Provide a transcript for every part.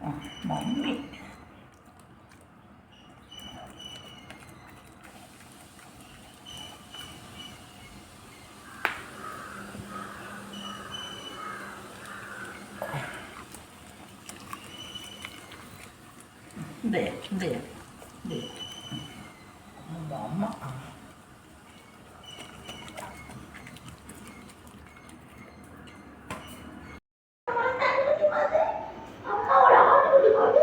Mummy இந்த இந்த இந்த அந்த அம்மா அம்மாவோட ஆட்டுக்குட்டி மாதிரி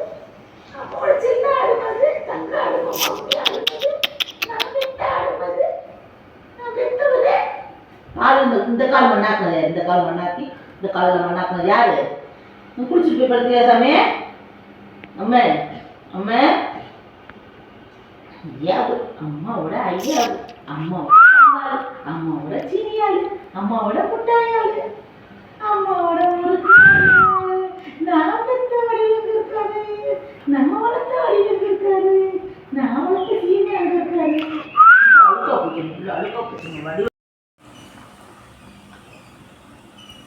அம்மாவோட சின்ன ஆடு மாதிரி தங்க ஆடு மம்மி ஆடுவது நான் விட்ட ஆடுவது நான் விட்டுருதே கால் இந்த இந்த கால் மண்ணாக்குனது இந்த கால் மண்ணாக்கி இந்த காலில் மண்ணாக்குனது யாரு நீ குளிச்சுட்டு போய் படுத்துக்கியா சாமி அம்மே அம்மே ஐயாவு அம்மாவோட ஐயாவு அம்மாவோட அம்மாவோட சீனியாளு அம்மாவோட முட்டாயாளு அம்மாவோட முறுக்காளு நான் பெத்த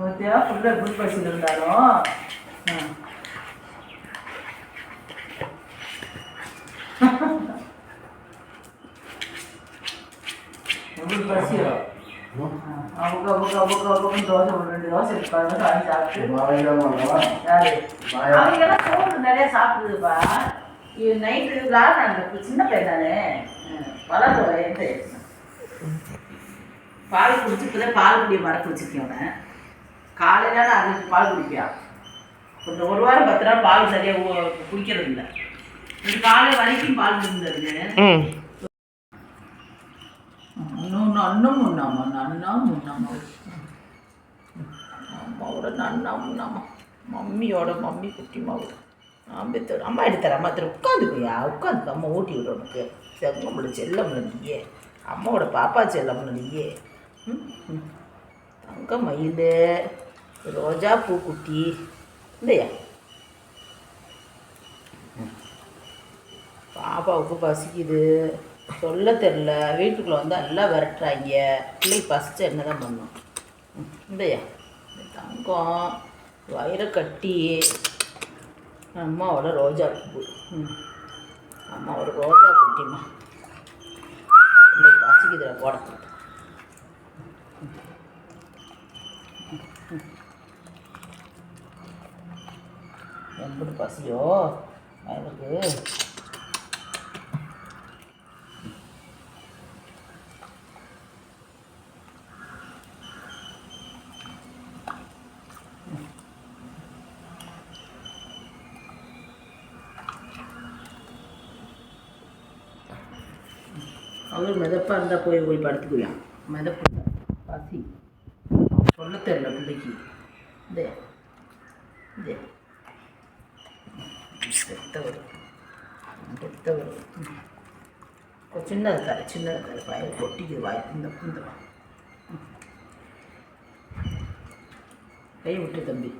பார்த்தியா ஃபுல்லாக எப்படி படிச்சுட்டு இருந்தாலும். எப்படி பசியோ அவங்க அவங்க அவங்க அவங்க தோசை ஒரு ரெண்டு தோசை இருப்பாங்க வாங்கி சாப்பிட்டு. யாரு? அவங்க எல்லாம் சோறு நிறைய சாப்பிடுதுப்பா. இது நைட்டு விளாட்றாங்க சின்ன பையன் தானே. வளர்ந்து எந்த பால் குடிச்சு இப்போதான் பால் குடிய மர குடிச்சிருக்கேன் காலையில அதுக்கு பால் குடிப்பியான் கொஞ்சம் ஒரு வாரம் பத்து நாள் பால் சரியாக குடிக்கிறது இல்லை இது காலை வரைக்கும் பால் இருந்தது ம். இன்னும் அண்ணம் உண்ணாமா நன்னா உண்ணாமா அம்மாவோட நன்னா உண்ணாமா மம்மியோட மம்மி குட்டி மாவோட நான் பெத்த அம்மா எடுத்தார அம்மா திரு. உட்காந்துக்குயா உட்காந்து அம்மா ஊட்டி விடு உனக்கு. செங்கம்ல செல்லம்ல நீயே அம்மாவோட பாப்பா செல்லம்ல நீயே ம், ம். தங்க மயில். ரோஜா பூ குட்டி இல்லையா பாப்பாவுக்கு பசிக்குது சொல்ல தெரில வீட்டுக்குள்ளே வந்து எல்லாம் விரட்டுறாங்க பிள்ளைக்கு பசிச்சு என்ன தான் பண்ணும் ம், இல்லையா தங்கம் வயிறை கட்டி அம்மாவோட ரோஜா பூ ம் அம்மாவோட ரோஜா குட்டிம்மா பிள்ளைக்கு பசிக்குதுல போட எப்படி பசியோ? எனக்கு அவர் மிதப்பாக இருந்தால் போய் போய் படுத்துக்குவியான் மிதப்பு. இல்லை. பசி. சொல்ல தெரியல பிள்ளைக்கு. இதே இதே എടുത്ത് കൊടുക്കും എടുത്ത് കൊടുക്കും ചിன்னത് കറി ചിന്നത് കറി വയ പൊട്ടിക്ക് വായിക്കുന്നു എന്തുവാ കൈ വിട്ടു തമ്പി.